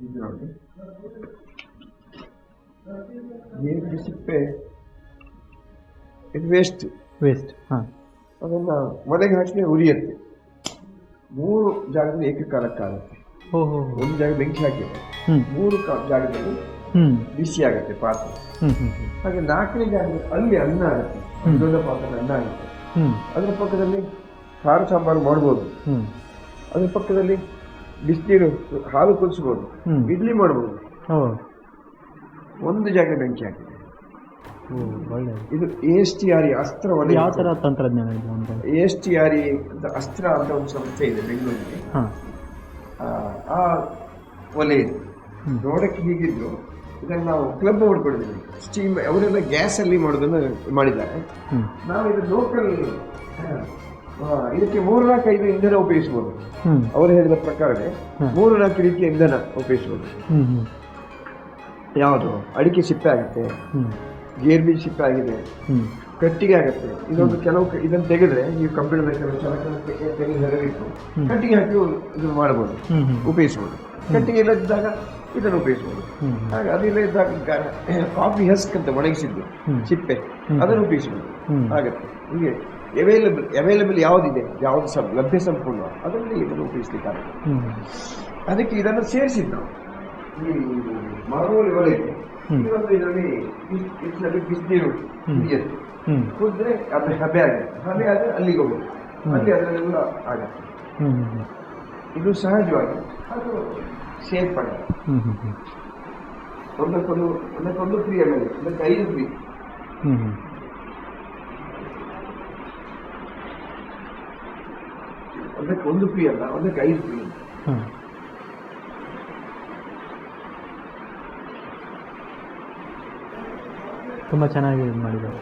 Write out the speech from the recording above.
ನೋಡಿ ನೀರು ಸಿಪ್ಪೆ ಇದು ವೇಸ್ಟ್ ವೇಸ್ಟ್ ಹಾಂ. ಅದನ್ನು ಮನೆಗೆ ಹಾಕಿದ್ರೆ ಉರಿಯುತ್ತೆ. ಮೂರು ಜಾಗದಲ್ಲಿ ಏಕಕಾಲಕ್ಕಾಗುತ್ತೆ. ಹೋ ಹೋ ಒಂದು ಜಾಗ ಬೆಂಕಿ ಹಾಕಿದ್ರೆ ಹ್ಞೂ ಮೂರು ಕಾ- ಜಾಗದಲ್ಲಿ ಬಿಸಿ ಆಗುತ್ತೆ ಪಾತ್ರೆ. ಹಾಗೆ ನಾಲ್ಕನೇ ಜಾಗದಲ್ಲಿ ಅಲ್ಲಿ ಅನ್ನ ಆಗುತ್ತೆ. ದೊಡ್ಡ ಪಾತ್ರೆ ಅನ್ನ ಆಗುತ್ತೆ. ಅದರ ಪಕ್ಕದಲ್ಲಿ ಖಾರ ಸಾಂಬಾರು ಮಾಡ್ಬೋದು. ಅದ್ರ ಪಕ್ಕದಲ್ಲಿ ಬಿಸಿನೀರು ಹಾಲು ಕುದಿಸ್ಬೋದು. ಇಡ್ಲಿ ಮಾಡ್ಬೋದು. ಒಂದು ಜಾಗ ಬೆಂಕಿ ಹಾಕಿದೆ. ಒಳ್ಳೆಯದು ಇದು ಎಸ್ ಟಿ ಆರ್ ಅಸ್ತ್ರ ಯಾವ ಥರ ತಂತ್ರಜ್ಞಾನ ಇದು ಅಂತ? ಎಸ್ ಟಿ ಆರ್ ಅಸ್ತ್ರ ಅಂತ ಒಂದು ಸಂಸ್ಥೆ ಇದೆ ಬೆಂಗಳೂರಿಗೆ. ಆ, ಒಲೆ ಇದೆ. ನೋಡಕ್ಕೆ ಹೀಗಿದ್ರು ಇದನ್ನು ನಾವು ಕ್ಲಬ್ ಮಾಡ್ಕೊಂಡಿದ್ದೀವಿ ಸ್ಟೀಮ್ ಅವರೆಲ್ಲ ಗ್ಯಾಸಲ್ಲಿ ಮಾಡೋದನ್ನು ಮಾಡಿದ್ದಾರೆ. ನಾವು ಇದು ಲೋಕಲ್ ಇದಕ್ಕೆ ಮೂರು ನಾಲ್ಕು ಐದು ಇಂಧನ ಉಪಯೋಗಿಸಬಹುದು ಅವರು ಹೇಳಿದ ಪ್ರಕಾರವೇ ಹ್ಮ್. ಮೂರು ನಾಲ್ಕು ರೀತಿಯ ಇಂಧನ ಹ್ಞೂ ಯಾವುದು? ಅಡಿಕೆ ಸಿಪ್ಪೆ ಆಗುತ್ತೆ. ಗೇರ್ ಬೀಜ ಸಿಪ್ಪೆ ಆಗಿದೆ. ಕಟ್ಟಿಗೆ ಆಗುತ್ತೆ. ಇದೊಂದು ಕೆಲವು ಇದನ್ನು ತೆಗೆದ್ರೆ ನೀವು ಕಂಪ್ಯೂಟರ್ ತೆಗೆದು ಕಟ್ಟಿಗೆ ಹಾಕಿ ಇದು ಮಾಡಬಹುದು ಉಪಯೋಗಿಸಬಹುದು ಕಟ್ಟಿಗೆ ಇಲ್ಲದಿದ್ದಾಗ ಇದನ್ನು ಉಪಯೋಗಿಸಬಹುದು ಹಾಗೆ ಅದಿಲ್ಲ ಇದ್ದಾಗ ಕಾಫಿ ಹಸ್ಕ್ ಅಂತ ಒಣಗಿಸಿದ್ದು. ಸಿಪ್ಪೆ. ಅದನ್ನು ಉಪಯೋಗಿಸಬಹುದು. ಆಗತ್ತೆ ಹೀಗೆ. ಅವೈಲಬಲ್ ಅವೈಲಬಲ್ ಯಾವುದಿದೆ? ಯಾವುದು ಸಂ ಲಭ್ಯ ಸಂಪೂರ್ಣ. ಅದರಲ್ಲಿ ಇದನ್ನು ಉಪಯೋಗಿಸ್ಲಿಕ್ಕಾಗುತ್ತೆ ಅದಕ್ಕೆ ಇದನ್ನು ಸೇರಿಸಿದ್ದು ನಾವು. ಈ ಒಲೆಗೆ ಹ್ಮ್. ಇನ್ನೊಂದು ಇದರಲ್ಲಿ ಬಿಸಿನೀರು. ಕುದಿಯುತ್ತೆ ಕುದ್ರೆ ಅದು ಹಬೆ ಆಗುತ್ತೆ ಹಬೆ ಆದರೆ ಅಲ್ಲಿಗೆ ಹೋಗುತ್ತೆ. ಅಲ್ಲಿ ಅದರಲ್ಲೆಲ್ಲ ಆಗುತ್ತೆ. ಇದು ಸಹಜವಾಗಿ ಅದು ಹ್ಞೂ ಹ್ಞೂ ಒಂದಕ್ಕೊಂದು ಒಂದಕ್ಕೊಂದು ಫ್ರೀ ಆಮೇಲೆ ಒಂದಕ್ಕೆ ಐದು ಫ್ರೀ ಒಂದಕ್ಕೆ ಒಂದು ಫ್ರೀ ಅಲ್ಲ ಒಂದಕ್ಕೆ ಐದು ಫ್ರೀ ಹಾಂ ತುಂಬ ಚೆನ್ನಾಗಿ ಇದು ಮಾಡಿದ್ದಾರೆ